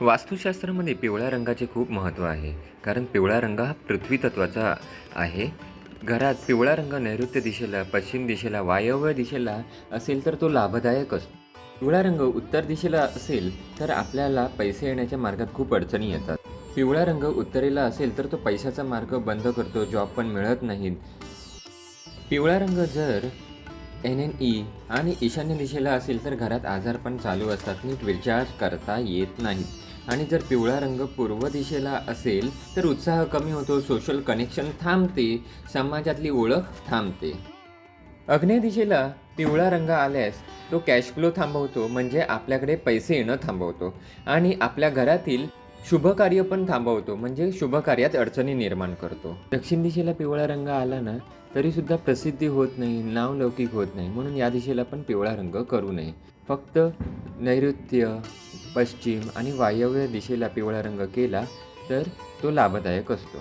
वास्तुशास्त्रामध्ये पिवळ्या रंगाचे खूप महत्त्व आहे. कारण पिवळा रंग हा पृथ्वी तत्वाचा आहे. घरात पिवळा रंग नैऋत्य दिशेला पश्चिम दिशेला वायव्य दिशेला असेल तर तो लाभदायक असतो. पिवळा रंग उत्तर दिशेला असेल तर आपल्याला पैसे येण्याच्या मार्गात खूप अडचणी येतात. पिवळा रंग उत्तरेला असेल तर तो पैशाचा मार्ग बंद करतो जॉब पण मिळत नाहीत. पिवळा रंग जर एन एन ई आणि ईशान्य दिशेला असेल तर घरात आजारपण चालू असतात नीट विचार करता येत नाहीत. आणि जर पिवळा रंग पूर्व दिशेला असेल तर उत्साह कमी होतो सोशल कनेक्शन थांबते समाजातली ओळख थांबते. अग्नेय दिशेला पिवळा रंग आल्यास तो कॅश फ्लो थांबवतो म्हणजे आपल्याकडे पैसे येणं थांबवतो. आणि आपल्या घरातील शुभ कार्य पण थांबवतो म्हणजे शुभकार्यात अडचणी निर्माण करतो. दक्षिण दिशेला पिवळा रंग आला ना तरीसुद्धा प्रसिद्धी होत नाही नावलौकिक होत नाही म्हणून या दिशेला पण पिवळा रंग करू नये. फक्त नैऋत्य पश्चिम आणि वायव्य दिशेला पिवळा रंग केला तर तो लाभदायक असतो.